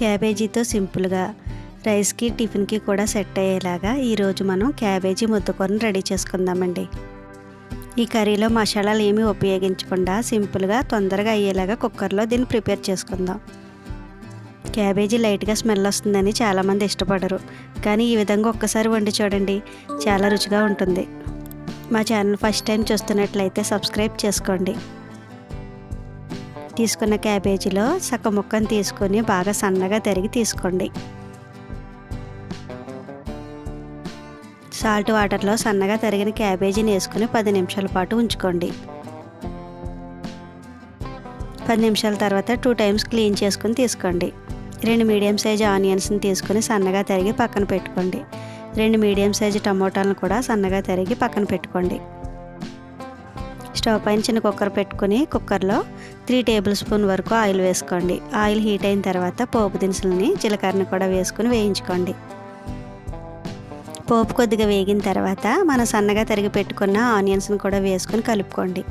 క్యాబేజీతో సింపుల్గా రైస్కి టిఫిన్కి కూడా సెట్ అయ్యేలాగా ఈరోజు మనం క్యాబేజీ ముద్దకూరను రెడీ చేసుకుందామండి. ఈ కర్రీలో మసాలాలు ఏమీ ఉపయోగించకుండా సింపుల్గా తొందరగా అయ్యేలాగా కుక్కర్లో దీన్ని ప్రిపేర్ చేసుకుందాం. క్యాబేజీ లైట్గా స్మెల్ వస్తుందని చాలామంది ఇష్టపడరు కానీ ఈ విధంగా ఒక్కసారి వండి చూడండి చాలా రుచిగా ఉంటుంది. మా ఛానల్ ఫస్ట్ టైం చూస్తున్నట్లయితే సబ్స్క్రైబ్ చేసుకోండి. తీసుకున్న క్యాబేజీలో సగం ముక్కను తీసుకొని బాగా సన్నగా తరిగి తీసుకోండి. సాల్ట్ వాటర్లో సన్నగా తరిగిన క్యాబేజీని వేసుకుని పది నిమిషాల పాటు ఉంచుకోండి. పది నిమిషాల తర్వాత టూ టైమ్స్ క్లీన్ చేసుకుని తీసుకోండి. రెండు మీడియం సైజ్ ఆనియన్స్ని తీసుకుని సన్నగా తరిగి పక్కన పెట్టుకోండి. రెండు మీడియం సైజు టమోటాలను కూడా సన్నగా తరిగి పక్కన పెట్టుకోండి. స్టవ్ పైన చిన్న కుక్కర్ పెట్టుకుని కుక్కర్లో త్రీ టేబుల్ స్పూన్ వరకు ఆయిల్ వేసుకోండి. ఆయిల్ హీట్ అయిన తర్వాత పోపు దినుసులని జీలకర్రని కూడా వేసుకుని వేయించుకోండి. పోపు కొద్దిగా వేగిన తర్వాత మనం సన్నగా తరిగి పెట్టుకున్న ఆనియన్స్ని కూడా వేసుకొని కలుపుకోండి.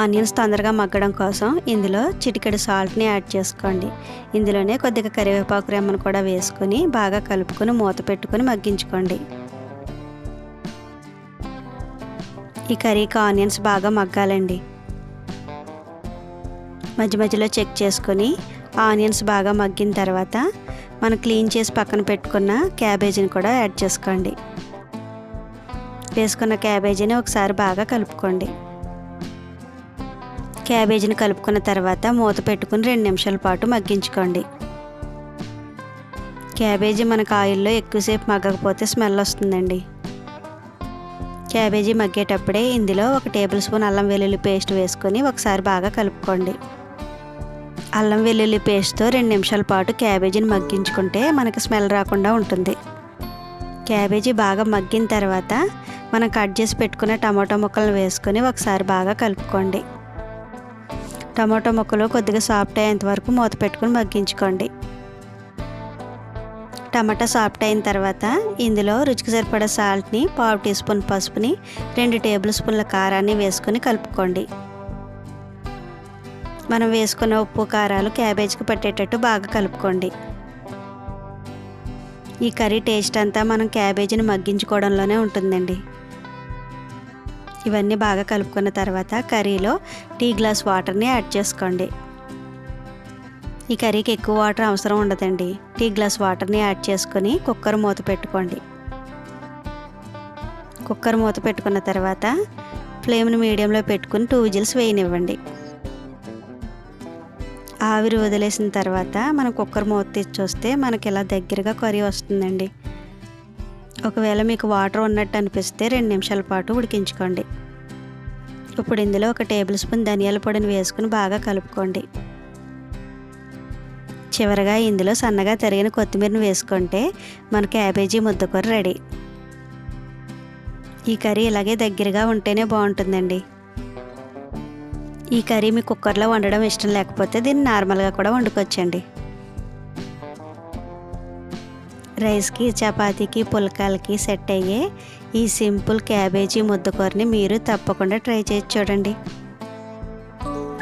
ఆనియన్స్ తొందరగా మగ్గడం కోసం ఇందులో చిటికెడు సాల్ట్ని యాడ్ చేసుకోండి. ఇందులోనే కొద్దిగా కరివేపాకు రెమ్మను కూడా వేసుకొని బాగా కలుపుకొని మూత పెట్టుకొని మగ్గించుకోండి. ఈ కర్రీకి ఆనియన్స్ బాగా మగ్గాలండి. మధ్య మధ్యలో చెక్ చేసుకొని ఆనియన్స్ బాగా మగ్గిన తర్వాత మనం క్లీన్ చేసి పక్కన పెట్టుకున్న క్యాబేజీని కూడా యాడ్ చేసుకోండి. వేసుకున్న క్యాబేజీని ఒకసారి బాగా కలుపుకోండి. క్యాబేజీని కలుపుకున్న తర్వాత మూత పెట్టుకుని రెండు నిమిషాల పాటు మగ్గించుకోండి. క్యాబేజీ మనకు ఆయిల్లో ఎక్కువసేపు మగ్గకపోతే స్మెల్ వస్తుందండి. క్యాబేజీ మగ్గేటప్పుడే ఇందులో ఒక టేబుల్ స్పూన్ అల్లం వెల్లుల్లి పేస్ట్ వేసుకొని ఒకసారి బాగా కలుపుకోండి. అల్లం వెల్లుల్లి పేస్ట్తో రెండు నిమిషాల పాటు క్యాబేజీని మగ్గించుకుంటే మనకు స్మెల్ రాకుండా ఉంటుంది. క్యాబేజీ బాగా మగ్గిన తర్వాత మనం కట్ చేసి పెట్టుకున్న టమాటో ముక్కలను వేసుకొని ఒకసారి బాగా కలుపుకోండి. టమాటో ముక్కలు కొద్దిగా సాఫ్ట్ అయ్యేంత వరకు మూత పెట్టుకుని మగ్గించుకోండి. టమాటా సాఫ్ట్ అయిన తర్వాత ఇందులో రుచికి సరిపడా సాల్ట్ని పావు టీ స్పూన్ పసుపుని రెండు టేబుల్ స్పూన్ల కారాన్ని వేసుకొని కలుపుకోండి. మనం వేసుకున్న ఉప్పు కారాలు క్యాబేజ్కి పట్టేటట్టు బాగా కలుపుకోండి. ఈ కర్రీ టేస్ట్ అంతా మనం క్యాబేజీని మగ్గించుకోవడంలోనే ఉంటుందండి. ఇవన్నీ బాగా కలుపుకున్న తర్వాత కర్రీలో టీ గ్లాస్ వాటర్ని యాడ్ చేసుకోండి. ఈ కర్రీకి ఎక్కువ వాటర్ అవసరం ఉండదండి. టీ గ్లాస్ వాటర్ని యాడ్ చేసుకొని కుక్కర్ మూత పెట్టుకోండి. కుక్కర్ మూత పెట్టుకున్న తర్వాత ఫ్లేమ్ని మీడియంలో పెట్టుకుని టూ విజిల్స్ వేయనివ్వండి. ఆవిరి వదిలేసిన తర్వాత మనం కుక్కర్ మూత తెచ్చి చూస్తే మనకి ఇలా దగ్గరగా కర్రీ వస్తుందండి. ఒకవేళ మీకు వాటర్ ఉన్నట్టు అనిపిస్తే రెండు నిమిషాల పాటు ఉడికించుకోండి. ఇప్పుడు ఇందులో ఒక టేబుల్ స్పూన్ ధనియాల పొడిని వేసుకుని బాగా కలుపుకోండి. చివరగా ఇందులో సన్నగా తరిగిన కొత్తిమీరను వేసుకుంటే మన క్యాబేజీ ముద్దకూర రెడీ. ఈ కర్రీ ఇలాగే దగ్గరగా ఉంటేనే బాగుంటుందండి. ఈ కర్రీ మీ కుక్కర్లో వండడం ఇష్టం లేకపోతే దీన్ని నార్మల్గా కూడా వండుకోవచ్చండి. రైస్కి చపాతీకి పుల్కాలకి సెట్ అయ్యే ఈ సింపుల్ క్యాబేజీ ముద్దకూరని మీరు తప్పకుండా ట్రై చేసి చూడండి.